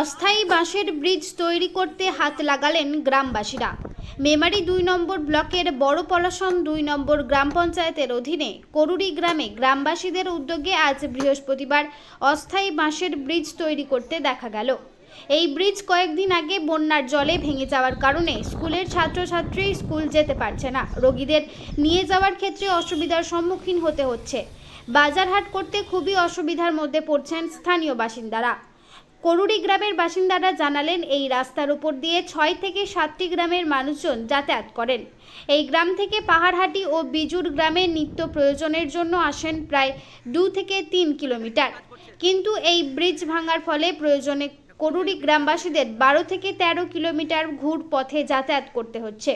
অস্থায়ী বাঁশের ব্রিজ তৈরি করতে হাত লাগালেন গ্রামবাসীরা। মেমারি দুই নম্বর ব্লকের বড় পলাশন দুই নম্বর গ্রাম পঞ্চায়েতের অধীনে করুরি গ্রামে গ্রামবাসীদের উদ্যোগে আজ বৃহস্পতিবার অস্থায়ী বাঁশের ব্রিজ তৈরি করতে দেখা গেল। এই ব্রিজ কয়েকদিন আগে বন্যার জলে ভেঙে যাওয়ার কারণে স্কুলের ছাত্রছাত্রী স্কুল যেতে পারছে না। রোগীদের নিয়ে যাওয়ার ক্ষেত্রে অসুবিধার সম্মুখীন হতে হচ্ছে। বাজারহাট করতে খুবই অসুবিধার মধ্যে পড়ছেন স্থানীয় বাসিন্দারা। করুড়ি গ্রামের বাসিন্দারা জানালেন, এই রাস্তার উপর দিয়ে ছয় থেকে সাতটি গ্রামের মানুষজন যাতায়াত করেন। এই গ্রাম থেকে পাহাড়হাটি ও বিজুর গ্রামে নিত্য প্রয়োজনের জন্য আসেন প্রায় দু থেকে তিন কিলোমিটার। কিন্তু এই ব্রিজ ভাঙার ফলে প্রয়োজনে করুড়ি গ্রামবাসীদের বারো থেকে তেরো কিলোমিটার ঘুর পথে যাতায়াত করতে হচ্ছে।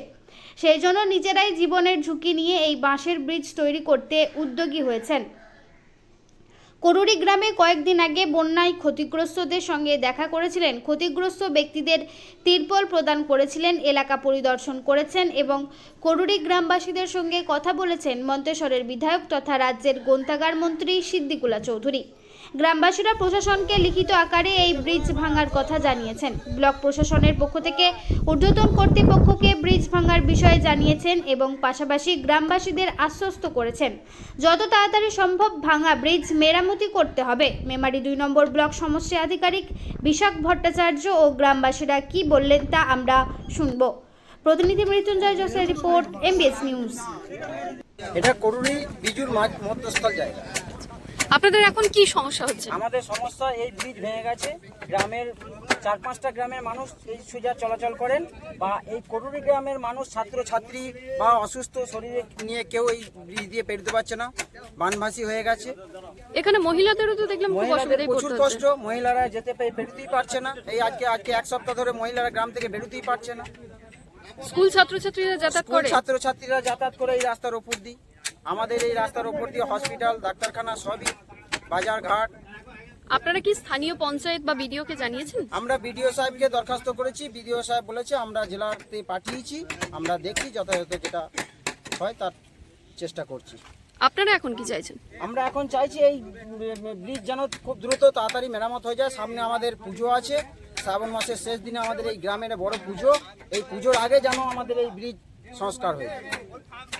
সেই জন্য নিজেরাই জীবনের ঝুঁকি নিয়ে এই বাঁশের ব্রিজ তৈরি করতে উদ্যোগী হয়েছেন। করুড়ি গ্রামে কয়েকদিন আগে বন্যায় ক্ষতিগ্রস্তদের সঙ্গে দেখা করেছিলেন ক্ষতিগ্রস্ত ব্যক্তিদের তিরপল প্রদান করেছিলেন এলাকা পরিদর্শন করেছেন এবং করুরি গ্রামবাসীদের সঙ্গে কথা বলেছেন মন্তেশ্বরের বিধায়ক তথা রাজ্যের গ্রন্থাগার মন্ত্রী সিদ্দিকুলা চৌধুরী। গ্রামবাসীরা প্রশাসনকে লিখিত আকারে এই ব্রিজ ভাঙার কথা জানিয়েছেন। ব্লক প্রশাসনের পক্ষ থেকে ঊর্ধ্বতন কর্তৃপক্ষকে ব্রিজ ভাঙার বিষয়ে জানিয়েছেন এবং পাশাপাশি গ্রামবাসীদের আশ্বস্ত করেছেন। যত তাড়াতাড়ি সম্ভব ভাঙা ব্রিজ মেরামতি করতে হবে। মেমারি দুই নম্বর ব্লক সমস্যা আধিকারিক বিশাখ ভট্টাচার্য ও গ্রামবাসীরা কি বললেন তা আমরা শুনব। প্রতিনিধি মৃত্যুঞ্জয় জোসের রিপোর্ট, এমবিএস নিউজ। এটা করুণী, বিজুর মধ্যস্থল জায়গা। আপনাদের এখন কি সমস্যা হচ্ছে? আমাদের সমস্যা এই ব্রিজ ভেঙে গেছে। গ্রামের চার পাঁচটা গ্রামের মানুষ এই সোজা চলাচল করেন বা এই করুণী গ্রামের মানুষ ছাত্র ছাত্রী বা অসুস্থ শরীরে নিয়ে কেউ এই ব্রিজ দিয়ে পেরোতে পারছে না। বানভাসী হয়ে গেছে। এখানে মহিলাদেরও তো দেখলাম খুব অসুবিধায় প্রচুর কষ্ট। মহিলারা যেতে পে- বেরোতেই পারছে না। এই আজকে আজকে এক সপ্তাহ ধরে মহিলারা গ্রাম থেকে বেরোতেই পারছে না। স্কুল ছাত্রছাত্রীরা যাতায়াত করে? ছাত্রছাত্রীরা যাতায়াত করে এই রাস্তার ওপর দিয়ে। আমাদের এই রাস্তার ওপর দিয়ে হসপিটাল ডাক্তারখানা সবই বাজার ঘাট। আপনারা কি স্থানীয় পঞ্চায়েত বা বিডিওকে জানিয়েছেন? আমরা বিডিও সাহেবকে দরখাস্ত করেছি। বিডিও সাহেব বলেছে আমরা জেলাতে পাঠিয়েছি আমরা দেখি যথাযথ যেটা হয় তার চেষ্টা করছি। আপনারা এখন কি চাইছেন? আমরা এখন চাইছি এই ব্রিজ যেন খুব দ্রুত তাড়াতাড়ি মেরামত হয়ে যায়। সামনে আমাদের পুজো আছে। শ্রাবণ মাসের শেষ দিনে আমাদের এই গ্রামের বড় পুজো। এই পুজোর আগে যেন আমাদের এই ব্রিজ সংস্কার হয়ে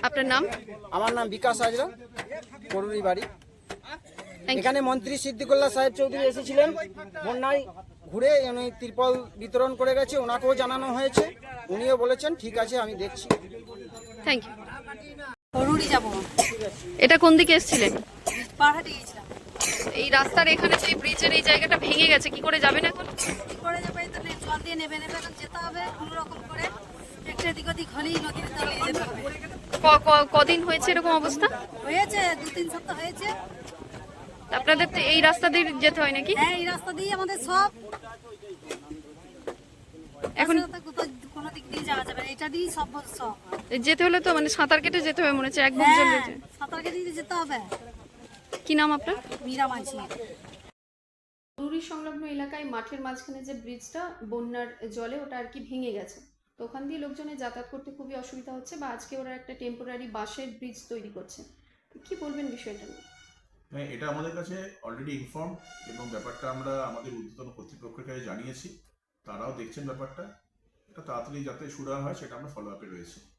আপনার নাম? আমার নাম বিকাশ হাজরা করুরি বাড়ি। এখানে মন্ত্রী সিদ্দিকুল্লাহ সাহেব চৌধুরী এসেছিলেন। বন্যায় ঘুরে উনি তিরপল বিতরণ করে গেছে ওনাকেও জানানো হয়েছে। উনিও বলেছেন ঠিক আছে আমি দেখছি। থ্যাংক ইউ যাব। এটা কোন দিকে এসেছিলেন? পাহাড়ে গিয়েছিলাম। এই রাস্তার এখানে যে ব্রিজের এই জায়গাটা ভেঙে গেছে কি করে যাবেন এখন? কি করে যাবে? জল দিয়ে নেবে নেবে এখন যেতে হবে কোনো রকম করে। কদিন হয়েছে এরকম অবস্থা? হয়েছে দু তিন সপ্তাহ হয়েছে। আপনাদের তো এই রাস্তা দিয়ে যেতে হয় নাকি? হ্যাঁ এই রাস্তা দিয়ে আমাদের সব। এখন কোনো দিক দিয়ে যাওয়া যাবে না। এটা দিয়েই সব সব। যেতে হলে তো মানে সাঁতার কেটে যেতে হবে মনে হচ্ছে এক বুক জল হ্যাঁ রয়েছে। সাঁতারকে যেতে হবে। কি নাম আপনার? মীরা মাঝি। পুরী সংলগ্ন এলাকায় মাঠের মাঝখানে যে ব্রিজটা বন্যার জলে ওটা আর কি ভেঙে গেছে। তো ওখান দিয়ে লোকজনের যাতায়াত করতে খুবই অসুবিধা হচ্ছে বা আজকে ওরা একটা টেম্পোরারি বাঁশের ব্রিজ তৈরি করছে। কি বলবেন বিষয়টা নিয়ে? হ্যাঁ এটা আমাদের কাছে অলরেডি ইনফর্ম এবং ব্যাপারটা আমরা আমাদের ঊর্ধ্বতন কর্তৃপক্ষের কাছে জানিয়েছি। তারাও দেখছেন ব্যাপারটা। এটা তাড়াতাড়ি যাতে সুরা হয় সেটা আমরা ফলো আপে রয়েছে।